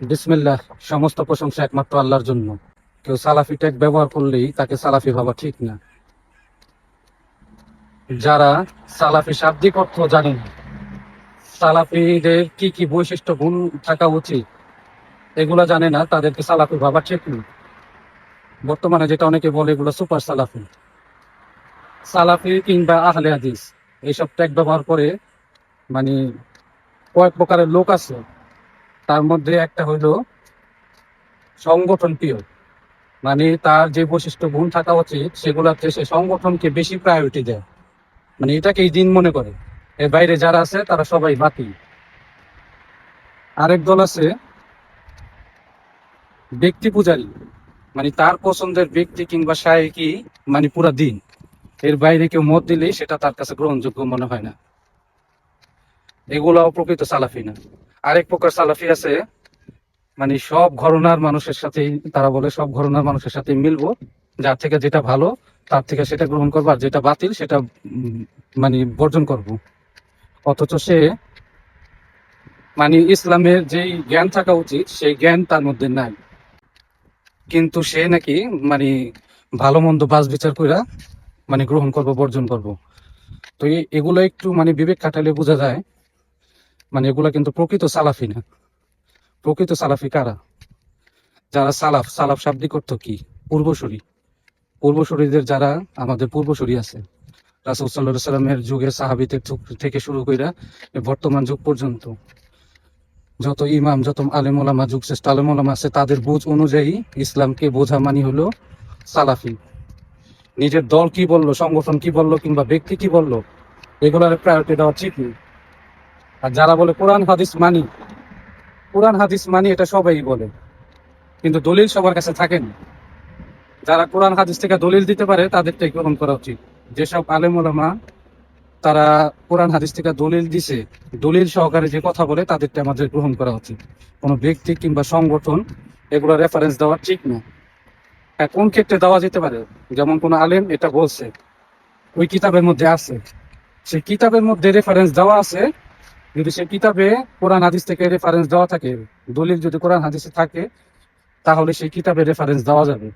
বিসমিল্লাহ, সমস্ত প্রশংসা একমাত্র আল্লাহর জন্য। কেউ সালাফি ট্যাগ ব্যবহার করলেই তাকে সালাফি ভাবা ঠিক না। যারা সালাফি শাব্দিক অর্থ জানেন, সালাফিদের কি কি বৈশিষ্ট্য গুণ থাকা উচিত, এগুলা জানে না, তাদেরকে সালাফি ভাবা ঠিক না। বর্তমানে যেটা অনেকে বলে এগুলো সুপার সালাফি। সালাফি কিংবা আহলে হাদিস, এইসব ট্যাগ ব্যবহার করে মানে কয়েক প্রকারের লোক আছে তার মধ্যে একটা হইল সংগঠন প্রিয় মানে তার যে বৈশিষ্ট্য, গুণ থাকা উচিত, সেগুলোতে সে সংগঠনকে বেশি প্রায়োরিটি দেয়। মানে এটাকেই দিন মনে করে। এর বাইরে যারা আছে, তারা সবাই বাকি। আরেক দল আছে ব্যক্তি পূজারী। মানে তার পছন্দের ব্যক্তি কিংবা সায়কি মানে পুরা দিন। এর বাইরে কেউ মত দিলেই সেটা তার কাছে গ্রহণযোগ্য মনে হয় না। এগুলো প্রকৃত সালাফি না। আরেক প্রকার সালাফি আছে মানে সব ঘরনার মানুষের সাথে তারা বলে, সব ঘরনার মানুষের সাথে মিলবো। যার থেকে যেটা ভালো, তার থেকে সেটা গ্রহণ করব, আর যেটা বাতিল, সেটা মানে বর্জন করব। অথচ সে মানে ইসলামের যেই জ্ঞান থাকা উচিত, সেই জ্ঞান তার মধ্যে নাই। কিন্তু সে নাকি মানে ভালো মন্দ বাস বিচার কইরা মানে গ্রহণ করব, বর্জন করব। তো এগুলো একটু মানে বিবেক খাটালে বোঝা যায় মানে এগুলা কিন্তু প্রকৃত সালাফি না। প্রকৃত সালাফি কারা? যারা সালাফ সালাফ শাব্দিক অর্থ কি? পূর্বসূরি। পূর্বসূরিদের যারা আমাদের পূর্বসূরি আছে। রাসুল যুগের সাহাবিদের থেকে শুরু করে বর্তমান যুগ পর্যন্ত যত ইমাম, যত আলেম ওলামা, যুগ শ্রেষ্ঠ আলেম ওলামা আছে, তাদের বুঝ অনুযায়ী ইসলামকে বোঝা মানি হলো সালাফি। নিজের দল কি বলল, সংগঠন কি বলল কিংবা ব্যক্তি কি বলল, এগুলার প্রায়োরিটি দেওয়া ঠিক নেই। আর যারা বলে কোরআন, হাদিস মানি, কোরআন, হাদিস মানি এটা সবাই বলে। কিন্তু দলিল সবার কাছে থাকে না। যারা কোরআন, হাদিস থেকে দলিল দিতে পারে তাদেরটাই গ্রহণ করা উচিত। যেসব আলেম তারা কোরআন, হাদিস থেকে দলিল দিছে, দলিল সহকারে যে কথা বলে তাদেরটা আমাদের গ্রহণ করা উচিত। কোনো ব্যক্তি কিংবা সংগঠন এগুলো রেফারেন্স দেওয়া ঠিক না। কোন ক্ষেত্রে দেওয়া যেতে পারে? যেমন কোন আলেম এটা বলছে, ওই কিতাবের মধ্যে আছে। সেই কিতাবের মধ্যে রেফারেন্স দেওয়া আছে যদি সে কিতাবে কোরআন হাদিস থেকে রেফারেন্স দেওয়া থাকে, দলিল যদি কোরআন হাদিসে থাকে, তাহলে সেই কিতাবে রেফারেন্স দেওয়া যাবে।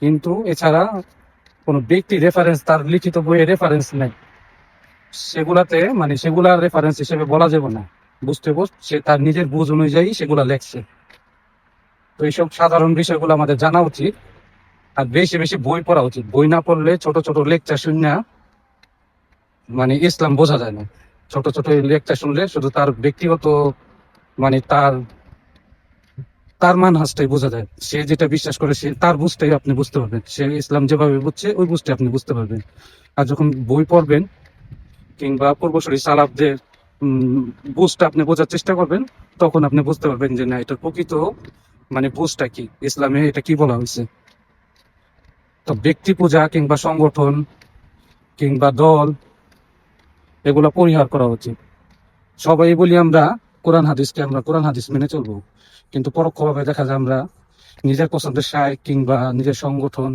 কিন্তু এছাড়া কোনো ব্যক্তি রেফারেন্স তার লিখিত বইয়ে রেফারেন্স নেই সেগুলাতে মানে সেগুলার রেফারেন্স হিসেবে বলা যাবে না। বুঝতে বুঝ সে তার নিজের বুঝ অনুযায়ী সেগুলা লেখছে। তো এইসব সাধারণ বিষয়গুলো আমাদের জানা উচিত। আর বেশি বেশি বই পড়া উচিত। বই না পড়লে ছোট ছোট লেকচার শুনে মানে ইসলাম বোঝা যায় না। ছোট ছোট লেকচার শুনলে শুধু তার ব্যক্তিগত মানে তার তার মান হাসটাই বোঝা যায়। সে যেটা বিশ্বাস করে সে, তার বুঝটাই আপনি বুঝতে পারবেন। সে ইসলাম যেভাবে বুঝছে, ওই বুঝটাই আপনি বুঝতে পারবেন। আর যখন বই পড়বেন কিংবা পূর্বসরী সালাবদের বুঝটা আপনি বোঝার চেষ্টা করবেন, তখন আপনি বুঝতে পারবেন যে না, এটা প্রকৃত মানে বুঝটা কি? ইসলামে এটা কি বলা হয়েছে? তো ব্যক্তি পূজা কিংবা সংগঠন কিংবা দল এগুলো পরিহার করা উচিত। সবাই বলি আমরা কোরআন হাদিসকে আমরা কোরআন হাদিস মেনে চলবো, কিন্তু পরোক্ষভাবে দেখা যায় আমরা নিজের পছন্দের সায় কিংবা নিজের সংগঠন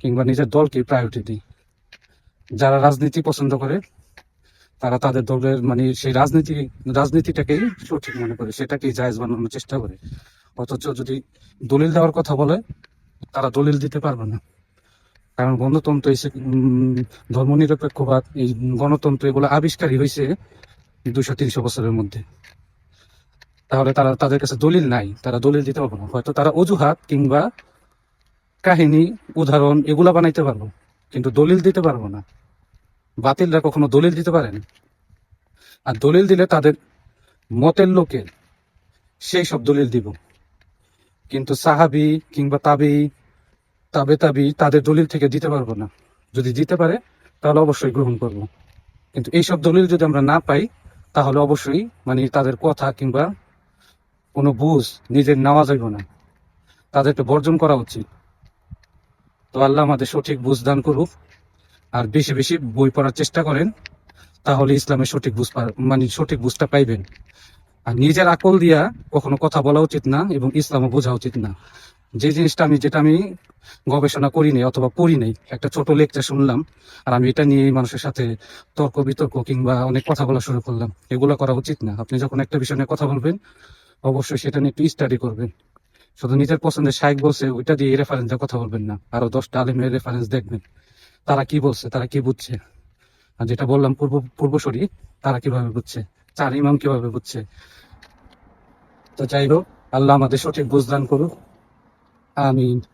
কিংবা নিজের দলকে প্রায়োরিটি দিই। যারা রাজনীতি পছন্দ করে, তারা তাদের দলের মানে সেই রাজনীতি, রাজনীতিটাকেই সঠিক মনে করে, সেটাকেই জায়েজ বানানোর চেষ্টা করে। অথচ যদি দলিল দেওয়ার কথা বলে, তারা দলিল দিতে পারবে না। কারণ গণতন্ত্র এসে ধর্ম নিরপেক্ষবাদ এই গণতন্ত্র এগুলো আবিষ্কারই হয়েছে দুশো তিনশো বছরের মধ্যে। তাহলে তারা, তাদের কাছে দলিল নাই, তারা দলিল দিতে পারব না। হয়তো তারা অজুহাত কিংবা কাহিনী, উদাহরণ এগুলা বানাইতে পারব, কিন্তু দলিল দিতে পারব না। বাতিলরা কখনো দলিল দিতে পারেন আর দলিল দিলে তাদের মতের লোকের সেই সব দলিল দিব। কিন্তু সাহাবি কিংবা তাবি তাবে তাবি তাদের দলিল থেকে দিতে পারব না। যদি দিতে পারে, তাহলে অবশ্যই গ্রহণ করব। কিন্তু এইসব দলিল যদি আমরা না পাই, তাহলে অবশ্যই মানে তাদের কথা কিংবা কোনো বুঝ নিজের নেওয়া যাইব না। তাদেরকে বর্জন করা উচিত। তো আল্লাহ আমাদের সঠিক বুঝ দান করুক আর বেশি বেশি বই পড়ার চেষ্টা করেন, তাহলে ইসলামের সঠিক বুঝ মানে সঠিক বুঝটা পাইবেন। আর নিজের আকল দিয়া কখনো কথা বলা উচিত না এবং ইসলামও বোঝা উচিত না। যে জিনিসটা আমি, যেটা আমি গবেষণা করি নাই অথবা পড়ি নাই একটা ছোট লেকচার শুনলাম, আর আমি এটা নিয়ে মানুষের সাথে তর্ক বিতর্ক কিংবা অনেক কথা বলা শুরু করলাম। এগুলো করা উচিত না। আপনি যখন একটা বিষয় নিয়ে কথা বলবেন, অবশ্যই সেটা নিয়ে একটু স্টাডি করবেন। শুধু নিজের পছন্দের শাইক বলছে, ওইটা দিয়ে রেফারেন্স দিয়ে কথা বলবেন না। আরও দশটা আলিমের রেফারেন্স দেখবেন। তারা কি বলছে, তারা কি বুঝছে? আর যেটা বললাম পূর্ব পূর্বসরী তারা কীভাবে বুঝছে? চার ইমাম কীভাবে বুঝছে? তো যাই হোক, আল্লাহ আমাদের সঠিক বুঝদান করুক। I mean,